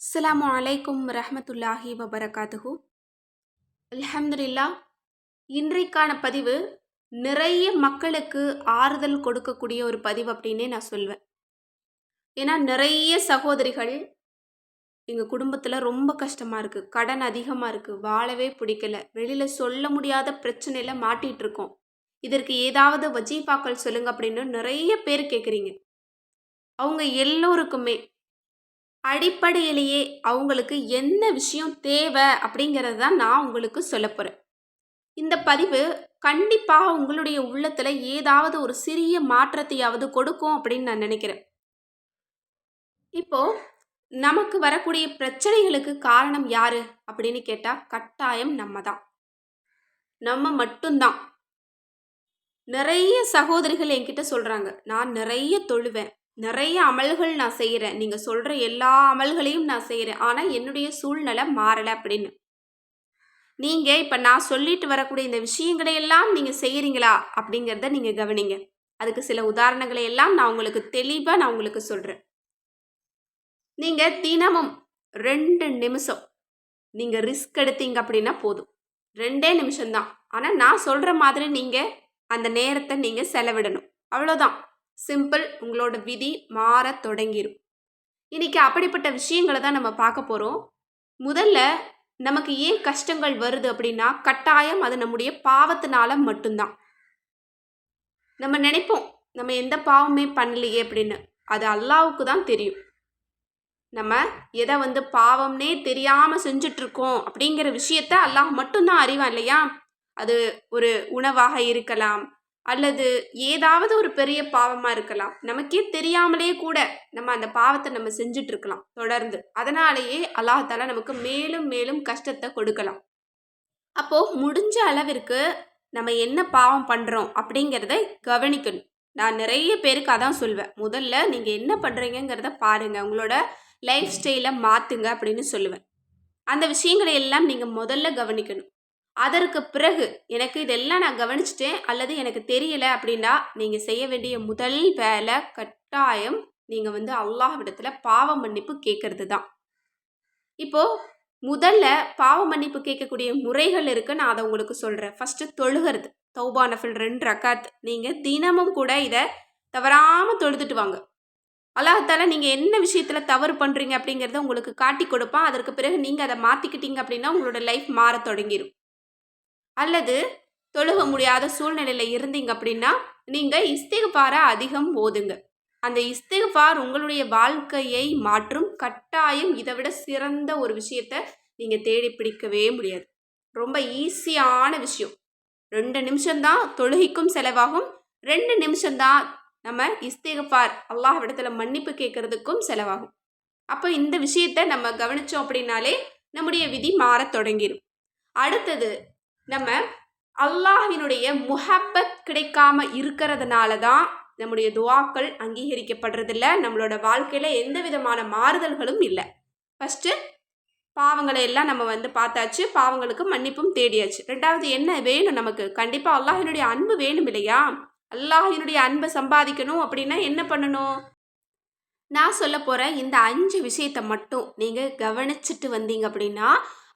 அஸ்லாம் அலைக்கும் ரஹமத்துல்லாஹி வபரகாத்துஹு. அல்ஹம்துலில்லா இன்றைக்கான பதிவு நிறைய மக்களுக்கு ஆறுதல் கொடுக்கக்கூடிய ஒரு பதிவு அப்படின்னே நான் சொல்வேன். ஏன்னா நிறைய சகோதரிகள் எங்கள் குடும்பத்தில் ரொம்ப கஷ்டமாக இருக்குது கடன் அதிகமாக இருக்குது வாழவே பிடிக்கல வெளியில் சொல்ல முடியாத பிரச்சனையில் மாட்டிகிட்டு இருக்கோம் இதற்கு ஏதாவது வஜீஃபாக்கள் சொல்லுங்கள் அப்படின்னு நிறைய பேர் கேட்குறீங்க அவங்க எல்லோருக்குமே அடிப்படையிலேயே அவங்களுக்கு என்ன விஷயம் தேவை அப்படிங்கிறது தான் நான் உங்களுக்கு சொல்ல போகிறேன் இந்த பதிவு கண்டிப்பாக உங்களுடைய உள்ளத்தில் ஏதாவது ஒரு சிறிய மாற்றத்தையாவது கொடுக்கும் அப்படின்னு நான் நினைக்கிறேன். இப்போ நமக்கு வரக்கூடிய பிரச்சனைகளுக்கு காரணம் யாரு அப்படின்னு கேட்டால் கட்டாயம் நம்ம தான். நம்ம மட்டும்தான். நிறைய சகோதரிகள் என்கிட்ட சொல்கிறாங்க நான் நிறைய தொழுவேன் நிறைய அமல்கள் நான் செய்கிறேன் நீங்கள் சொல்கிற எல்லா அமல்களையும் நான் செய்கிறேன் ஆனால் என்னுடைய சூழ்நிலை மாறலை அப்படின்னு. நீங்கள் இப்போ நான் சொல்லிட்டு வரக்கூடிய இந்த விஷயங்களை எல்லாம் நீங்கள் செய்கிறீங்களா அப்படிங்கிறத நீங்கள் கவனிங்க. அதுக்கு சில உதாரணங்களை எல்லாம் நான் உங்களுக்கு தெளிவாக நான் உங்களுக்கு சொல்கிறேன் நீங்கள் தினமும் ரெண்டு நிமிஷம் நீங்கள் ரிஸ்க் எடுத்தீங்க அப்படின்னா போதும். ரெண்டே நிமிஷம்தான். ஆனால் நான் சொல்கிற மாதிரி நீங்கள் அந்த நேரத்தை நீங்கள் செலவிடணும். அவ்வளோதான் சிம்பிள் உங்களோட விதி மாற தொடங்கிடும் இன்றைக்கி அப்படிப்பட்ட விஷயங்களை தான் நம்ம பார்க்க போகிறோம் முதல்ல நமக்கு ஏன் கஷ்டங்கள் வருது அப்படின்னா கட்டாயம் அது நம்முடைய பாவத்தினால மட்டும்தான். நம்ம நினைப்போம் நம்ம எந்த பாவமே பண்ணலையே அப்படின்னு. அது அல்லாவுக்கு தான் தெரியும். நம்ம எதை வந்து பாவம்னே தெரியாமல் செஞ்சிட்ருக்கோம் அப்படிங்கிற விஷயத்த அல்லாஹ் மட்டும்தான் அறிவான் இல்லையா? அது ஒரு உணவாக இருக்கலாம் அல்லது ஏதாவது ஒரு பெரிய பாவமாக இருக்கலாம். நமக்கே தெரியாமலே கூட நம்ம அந்த பாவத்தை நம்ம செஞ்சுட்டு இருக்கலாம் தொடர்ந்து. அதனாலேயே அல்லாஹால நமக்கு மேலும் மேலும் கஷ்டத்தை கொடுக்கலாம். அப்போது முடிஞ்ச அளவிற்கு நம்ம என்ன பாவம் பண்ணுறோம் அப்படிங்கிறத கவனிக்கணும். நான் நிறைய பேருக்கு அதான் சொல்வேன். முதல்ல நீங்கள் என்ன பண்ணுறீங்கிறத பாருங்கள் உங்களோட லைஃப் ஸ்டைலை மாற்றுங்க அப்படின்னு சொல்லுவேன். அந்த விஷயங்களை எல்லாம் நீங்கள் முதல்ல கவனிக்கணும். அதற்கு பிறகு எனக்கு இதெல்லாம் நான் கவனிச்சிட்டேன் அல்லது எனக்கு தெரியல அப்படின்னா நீங்கள் செய்ய வேண்டிய முதல் வேலை கட்டாயம் நீங்கள் வந்து அல்லாஹ்விடத்தில் பாவ மன்னிப்பு கேட்கறது தான் இப்போது முதல்ல பாவ மன்னிப்பு கேட்கக்கூடிய முறைகள் இருக்குது நான் அதை உங்களுக்கு சொல்கிறேன் ஃபஸ்ட்டு தொழுகிறது. தௌபா நஃபில் ரெண்டு ரக்காத். நீங்கள் தினமும் கூட இதை தவறாமல் தொழுதுட்டு வாங்க. அல்லாஹால நீங்கள் என்ன விஷயத்தில் தவறு பண்ணுறீங்க அப்படிங்கிறத உங்களுக்கு காட்டி கொடுப்பான். அதற்கு பிறகு நீங்கள் அதை மாற்றிக்கிட்டீங்க அப்படின்னா உங்களோட லைஃப் மாற தொடங்கிடும் அல்லது தொழுக முடியாத சூழ்நிலையில் இருந்தீங்க அப்படின்னா நீங்கள் இஸ்திகுபாரை அதிகம் ஓதுங்க. அந்த இஸ்திகுபார் உங்களுடைய வாழ்க்கையை மாற்றும் கட்டாயம் இதை விட சிறந்த ஒரு விஷயத்த நீங்கள் தேடி பிடிக்கவே முடியாது. ரொம்ப ஈஸியான விஷயம். ரெண்டு நிமிஷம்தான் தொழுகைக்கும் செலவாகும். ரெண்டு நிமிஷம்தான் நம்ம இஸ்திகுபார் அல்லாஹ்விடத்தில் மன்னிப்பு கேட்கறதுக்கும் செலவாகும். அப்போ இந்த விஷயத்த நம்ம கவனித்தோம் அப்படின்னாலே நம்முடைய விதி மாறத் தொடங்கிடும் அடுத்தது நம்ம அல்லாஹினுடைய முஹப்பத் கிடைக்காம இருக்கிறதுனால தான் நம்முடைய துவாக்கள் அங்கீகரிக்கப்படுறதில்ல. நம்மளோட வாழ்க்கையில் எந்த விதமான மாறுதல்களும் இல்லை. ஃபஸ்ட்டு பாவங்களை எல்லாம் நம்ம வந்து பார்த்தாச்சு. பாவங்களுக்கு மன்னிப்பும் தேடியாச்சு. ரெண்டாவது என்ன வேணும் நமக்கு? கண்டிப்பாக அல்லாஹினுடைய அன்பு வேணும் இல்லையா? அல்லாஹினுடைய அன்பை சம்பாதிக்கணும் அப்படின்னா என்ன பண்ணணும்? நான் சொல்ல போகிற இந்த அஞ்சு விஷயத்தை மட்டும் நீங்கள் கவனிச்சுட்டு வந்தீங்க அப்படின்னா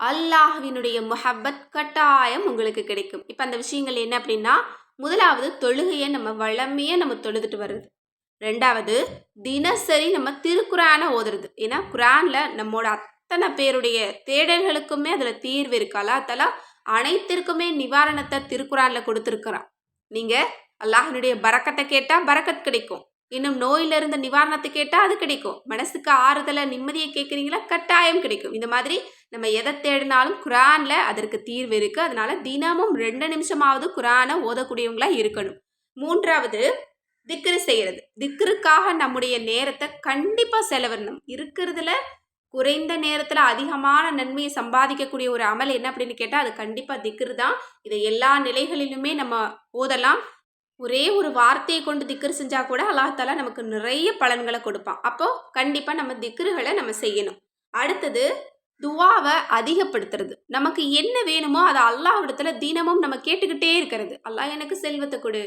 அல்லாஹ்வினுடைய முஹப்பத் கட்டாயம் உங்களுக்கு கிடைக்கும். இப்போ அந்த விஷயங்கள் என்ன அப்படின்னா முதலாவது தொழுகையை நம்ம வளமையை நம்ம தொழுதுட்டு வர்றது. ரெண்டாவது தினசரி நம்ம திருக்குறானை ஓதுறது. ஏன்னா குரானில் நம்மோட அத்தனை பேருடைய தேடல்களுக்குமே அதில் தீர்வு இருக்கு. அல்லாத்தால அனைத்திற்குமே நிவாரணத்தை திருக்குறானில் கொடுத்துருக்குறான். நீங்கள் அல்லாஹினுடைய பறக்கத்தை கேட்டால் பறக்கத் கிடைக்கும். இன்னும் நோயிலிருந்து நிவாரணத்தை கேட்டால் அது கிடைக்கும். மனசுக்கு ஆறுதலை நிம்மதியை கேட்குறீங்களா கட்டாயம் கிடைக்கும். இந்த மாதிரி நம்ம எதை தேடினாலும் குரானில் அதற்கு தீர்வு இருக்குது அதனால தினமும் ரெண்டு நிமிஷமாவது குரானை ஓதக்கூடியவங்களா இருக்கணும். மூன்றாவது திக்ரு செய்கிறது திக்ருக்காக நம்முடைய நேரத்தை கண்டிப்பாக செலவிடணும். இருக்கிறதுல குறைந்த நேரத்தில் அதிகமான நன்மையை சம்பாதிக்கக்கூடிய ஒரு அமல் என்ன அப்படின்னு கேட்டால் அது கண்டிப்பாக திக்ரு தான். இதை எல்லா நிலைகளிலுமே நம்ம ஓதலாம். ஒரே ஒரு வார்த்தையை கொண்டு திக்ரு செஞ்சால் கூட அல்லாஹாலா நமக்கு நிறைய பலன்களை கொடுப்பான். அப்போது கண்டிப்பாக நம்ம திக்ருகளை நம்ம செய்யணும். அடுத்தது துவாவை அதிகப்படுத்துறது. நமக்கு என்ன வேணுமோ அதை அல்லாஹ்விடத்துல தினமும் நம்ம கேட்டுக்கிட்டே இருக்கிறது. அல்லாஹ் எனக்கு செல்வத்தை கொடு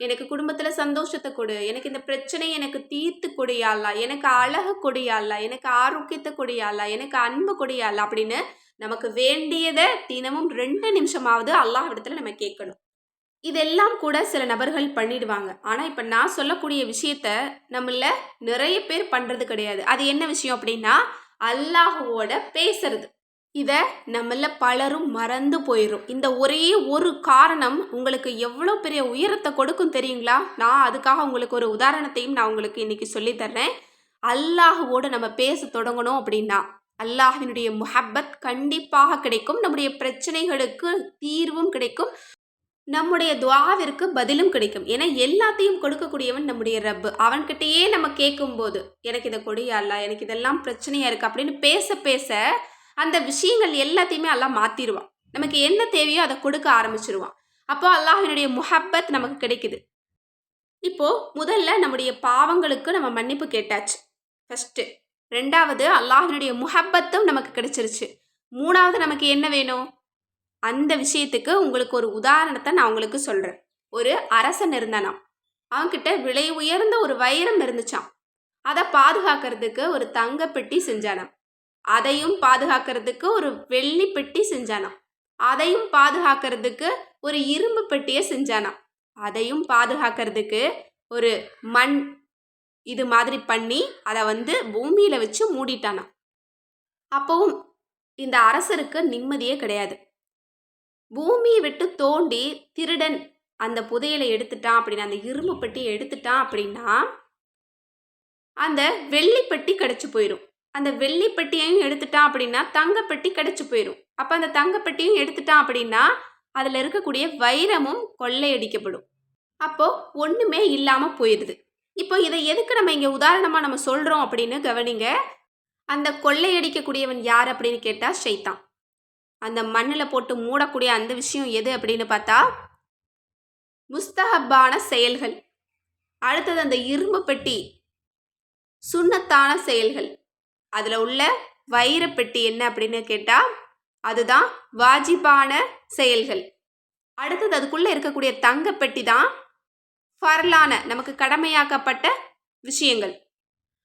எனக்கு குடும்பத்தில் சந்தோஷத்தை கொடு எனக்கு இந்த பிரச்சனையை எனக்கு தீர்த்து கொடியாளா எனக்கு அழகு கொடியாளா எனக்கு ஆரோக்கியத்தை கொடியாளா எனக்கு அன்பு கொடியாளா அப்படின்னு நமக்கு வேண்டியதை தினமும் ரெண்டு நிமிஷமாவது அல்லாஹ் இடத்துல நம்ம கேட்கணும். இதெல்லாம் கூட சில நபர்கள் பண்ணிடுவாங்க. ஆனால் இப்போ நான் சொல்லக்கூடிய விஷயத்த நம்மள நிறைய பேர் பண்ணுறது கிடையாது. அது என்ன விஷயம் அப்படின்னா அல்லாஹுவோட பேசுறது. இதை நம்மள பலரும் மறந்து போயிடும் இந்த ஒரே ஒரு காரணம் உங்களுக்கு எவ்வளோ பெரிய உயரத்தை கொடுக்கும் தெரியுங்களா? நான் அதுக்காக உங்களுக்கு ஒரு உதாரணத்தையும் நான் உங்களுக்கு இன்னைக்கு சொல்லித் தர்றேன். அல்லாஹுவோடு நம்ம பேச தொடங்கணும் அப்படின்னா அல்லாஹினுடைய முஹப்பத் கண்டிப்பாக கிடைக்கும். நம்முடைய பிரச்சனைகளுக்கு தீர்வும் கிடைக்கும். நம்முடைய துவாவிற்கு பதிலும் கிடைக்கும். ஏன்னா எல்லாத்தையும் கொடுக்கக்கூடியவன் நம்முடைய ரப்பு. அவன்கிட்டயே நம்ம கேட்கும்போது எனக்கு இதை கொடியா அல்ல எனக்கு இதெல்லாம் பிரச்சனையா இருக்கு அப்படின்னு பேச பேச அந்த விஷயங்கள் எல்லாத்தையுமே எல்லாம் மாற்றிடுவான் நமக்கு என்ன தேவையோ அதை கொடுக்க ஆரம்பிச்சிருவான். அப்போ அல்லாஹினுடைய முஹப்பத் நமக்கு கிடைக்குது. இப்போ முதல்ல நம்முடைய பாவங்களுக்கு நம்ம மன்னிப்பு கேட்டாச்சு. ஃபர்ஸ்ட் ரெண்டாவது அல்லாஹினுடைய முஹப்பத்தும் நமக்கு கிடைச்சிருச்சு. மூணாவது நமக்கு என்ன வேணும்? அந்த விஷயத்துக்கு உங்களுக்கு ஒரு உதாரணத்தை நான் உங்களுக்கு சொல்கிறேன் ஒரு அரசன் இருந்தானாம். அவன்கிட்ட விலை உயர்ந்த ஒரு வைரம் இருந்துச்சான் அதை பாதுகாக்கிறதுக்கு ஒரு தங்க பெட்டி செஞ்சானாம். அதையும் பாதுகாக்கிறதுக்கு ஒரு வெள்ளி பெட்டி செஞ்சானாம். அதையும் பாதுகாக்கிறதுக்கு ஒரு இரும்பு பெட்டியை செஞ்சானாம். அதையும் பாதுகாக்கிறதுக்கு ஒரு மண் இது மாதிரி பண்ணி அதை வந்து பூமியில் வச்சு மூடிட்டானாம். அப்பவும் இந்த அரசருக்கு நிம்மதியே கிடையாது. பூமியை விட்டு தோண்டி திருடன் அந்த புதையலை எடுத்துட்டான் அப்படின்னா அந்த இரும்பு பெட்டியை எடுத்துட்டான் அப்படின்னா அந்த வெள்ளிப்பட்டி கிடச்சி போயிடும் அந்த வெள்ளிப்பட்டியையும் எடுத்துட்டான் அப்படின்னா தங்கப்பட்டி கிடச்சி போயிடும் அப்போ அந்த தங்கப்பட்டியும் எடுத்துட்டான் அப்படின்னா அதில் இருக்கக்கூடிய வைரமும் கொள்ளையடிக்கப்படும். அப்போது ஒன்றுமே இல்லாமல் போயிடுது இப்போ இதை எதுக்கு நம்ம இங்கே உதாரணமாக நம்ம சொல்கிறோம் அப்படின்னு கவனிங்க. அந்த கொள்ளையடிக்கக்கூடியவன் யார் அப்படின்னு கேட்டால் ஷைத்தான். அந்த மண்ணில் போட்டு மூடக்கூடிய அந்த விஷயம் எது அப்படின்னு பார்த்தா முஸ்தஹப்பான செயல்கள். அடுத்தது அந்த இரும்பு பெட்டி சுண்ணத்தான செயல்கள். அதில் உள்ள வைர பெட்டி என்ன அப்படின்னு கேட்டால் அதுதான் வாஜிபான செயல்கள். அடுத்தது அதுக்குள்ளே இருக்கக்கூடிய தங்கப்பெட்டி தான் ஃபர்லான நமக்கு கடமையாக்கப்பட்ட விஷயங்கள்.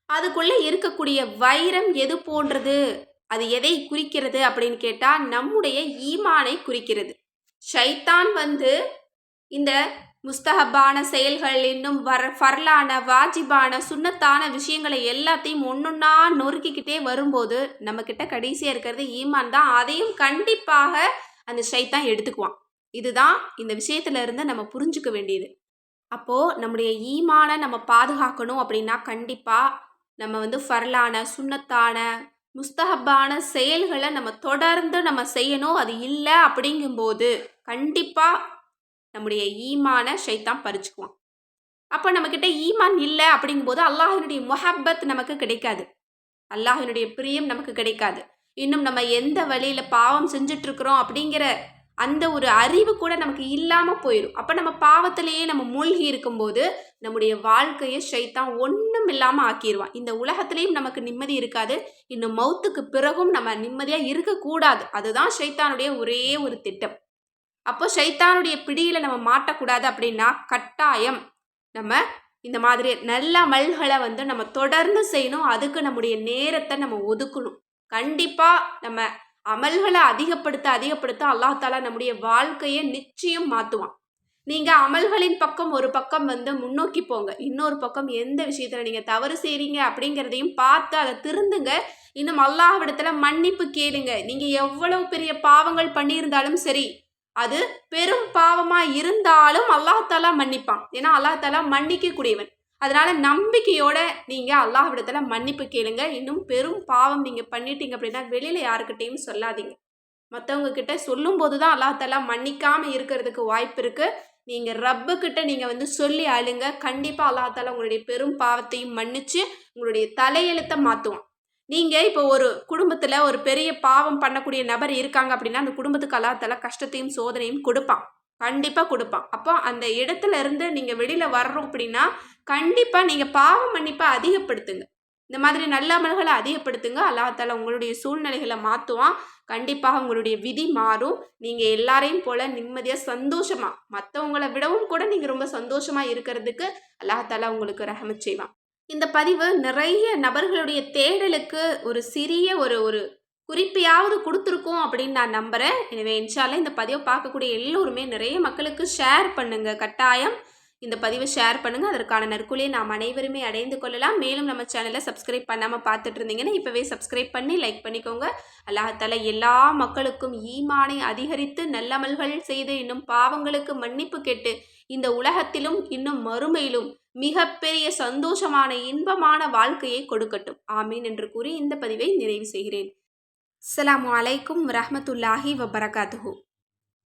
அதுக்குள்ளே இருக்கக்கூடிய வைரம் எது போன்றது? அது எதை குறிக்கிறது அப்படின்னு கேட்டால் நம்முடைய ஈமானை குறிக்கிறது. ஷைத்தான் வந்து இந்த முஸ்தஹப்பான செயல்கள் இன்னும் வர ஃபர்லான வாஜிபான சுண்ணத்தான விஷயங்களை எல்லாத்தையும் ஒன்றுன்னா நொறுக்கிக்கிட்டே வரும்போது நம்மக்கிட்ட கடைசியாக இருக்கிறது ஈமான் தான். அதையும் கண்டிப்பாக அந்த ஷைத்தான் எடுத்துக்குவான். இதுதான் இந்த விஷயத்துல இருந்து நம்ம புரிஞ்சுக்க வேண்டியது. அப்போது நம்முடைய ஈமானை நம்ம பாதுகாக்கணும் அப்படின்னா கண்டிப்பாக நம்ம வந்து ஃபர்லான சுண்ணத்தான முஸ்தஹப்பான செயல்களை நம்ம தொடர்ந்து நம்ம செய்யணும் அது இல்லை அப்படிங்கும்போது கண்டிப்பாக நம்முடைய ஈமான ஷைத்தான் பறிச்சுக்குவான். அப்போ நம்மக்கிட்ட ஈமான் இல்லை அப்படிங்கும்போது அல்லாஹினுடைய முஹப்பத் நமக்கு கிடைக்காது. அல்லாஹினுடைய பிரியம் நமக்கு கிடைக்காது. இன்னும் நம்ம எந்த வழியில் பாவம் செஞ்சிட்ருக்குறோம் அப்படிங்கிற அந்த ஒரு அறிவு கூட நமக்கு இல்லாமல் போயிடும் அப்போ நம்ம பாவத்திலேயே நம்ம மூழ்கி இருக்கும்போது நம்முடைய வாழ்க்கையை ஷைத்தான் ஒன்றும் இல்லாமல் ஆக்கிடுவான் இந்த உலகத்திலையும் நமக்கு நிம்மதி இருக்காது. இன்னும் மௌத்துக்கு பிறகும் நம்ம நிம்மதியாக இருக்கக்கூடாது. அதுதான் ஷைத்தானுடைய ஒரே ஒரு திட்டம். அப்போ ஷைத்தானுடைய பிடியில் நம்ம மாட்டக்கூடாது அப்படின்னா கட்டாயம் நம்ம இந்த மாதிரி நல்ல அமல்களை வந்து நம்ம தொடர்ந்து செய்யணும். அதுக்கு நம்முடைய நேரத்தை நம்ம ஒதுக்கணும். கண்டிப்பாக நம்ம அமல்களை அதிகப்படுத்த அதிகப்படுத்த அல்லாஹாலா நம்முடைய வாழ்க்கையை நிச்சயம் மாற்றுவான் நீங்கள் அமல்களின் பக்கம் ஒரு பக்கம் வந்து முன்னோக்கி போங்க. இன்னொரு பக்கம் எந்த விஷயத்தில் நீங்கள் தவறு செய்கிறீங்க அப்படிங்கிறதையும் பார்த்து அதை திருந்துங்க. இன்னும் அல்லாஹ்விடத்தில் மன்னிப்பு கேளுங்க. நீங்கள் எவ்வளவு பெரிய பாவங்கள் பண்ணியிருந்தாலும் சரி அது பெரும் பாவமாக இருந்தாலும் அல்லாஹாலா மன்னிப்பான். ஏன்னா அல்லாஹாலா மன்னிக்கக்கூடியவன். அதனால நம்பிக்கையோட நீங்கள் அல்லாஹ்விடத்துல மன்னிப்பு கேளுங்க. இன்னும் பெரும் பாவம் நீங்கள் பண்ணிட்டீங்க அப்படின்னா வெளியில் யாருக்கிட்டையும் சொல்லாதீங்க. மற்றவங்க கிட்ட சொல்லும்போது தான் அல்லாஹாலா மன்னிக்காமல் இருக்கிறதுக்கு வாய்ப்பு இருக்குது நீங்கள் ரப்புக்கிட்ட நீங்கள் வந்து சொல்லி அழுங்க. கண்டிப்பாக அல்லாஹால உங்களுடைய பெரும் பாவத்தையும் மன்னிச்சு உங்களுடைய தலையெழுத்தை மாற்றுவான் நீங்கள் இப்போ ஒரு குடும்பத்தில் ஒரு பெரிய பாவம் பண்ணக்கூடிய நபர் இருக்காங்க அப்படின்னா அந்த குடும்பத்துக்கு அல்லாஹாலா கஷ்டத்தையும் சோதனையும் கொடுப்பான். கண்டிப்பாக கொடுப்பான். அப்போ அந்த இடத்துல இருந்து நீங்கள் வெளியில் வர்றோம் அப்படின்னா கண்டிப்பாக நீங்கள் பாவ மன்னிப்பை அதிகப்படுத்துங்க. இந்த மாதிரி நல்ல அமல்களை அதிகப்படுத்துங்க. அல்லாஹால உங்களுடைய சூழ்நிலைகளை மாற்றுவான் கண்டிப்பாக உங்களுடைய விதி மாறும். நீங்கள் எல்லாரையும் போல் நிம்மதியாக சந்தோஷமாக மற்றவங்களை விடவும் கூட நீங்கள் ரொம்ப சந்தோஷமாக இருக்கிறதுக்கு அல்லாஹால உங்களுக்கு ரஹமத் செய்வான். இந்த பதிவு நிறைய நபர்களுடைய தேடலுக்கு ஒரு சிறிய ஒரு ஒரு குறிப்பையாவது கொடுத்துருக்கோம் அப்படின்னு நான் நம்புகிறேன் எனவே இன்ஷால்ல இந்த பதிவை பார்க்கக்கூடிய எல்லோருமே நிறைய மக்களுக்கு ஷேர் பண்ணுங்கள் கட்டாயம் இந்த பதிவை ஷேர் பண்ணுங்கள் அதற்கான நற்குழியை நாம் அனைவருமே அடைந்து கொள்ளலாம். மேலும் நம்ம சேனலை சப்ஸ்கிரைப் பண்ணாமல் பார்த்துட்டு இருந்தீங்கன்னா இப்போவே சப்ஸ்கிரைப் பண்ணி லைக் பண்ணிக்கோங்க. அல்லாஹால எல்லா மக்களுக்கும் ஈமானை அதிகரித்து நல்லமல்கள் செய்து இன்னும் பாவங்களுக்கு மன்னிப்பு கேட்டு இந்த உலகத்திலும் இன்னும் மறுமையிலும் மிகப்பெரிய சந்தோஷமான இன்பமான வாழ்க்கையை கொடுக்கட்டும். ஆமீன் என்று கூறி இந்த பதிவை நிறைவு செய்கிறேன். அஸ்ஸலாமு அலைக்கும் வரஹ்மத்துல்லாஹி வபரகாத்துஹு.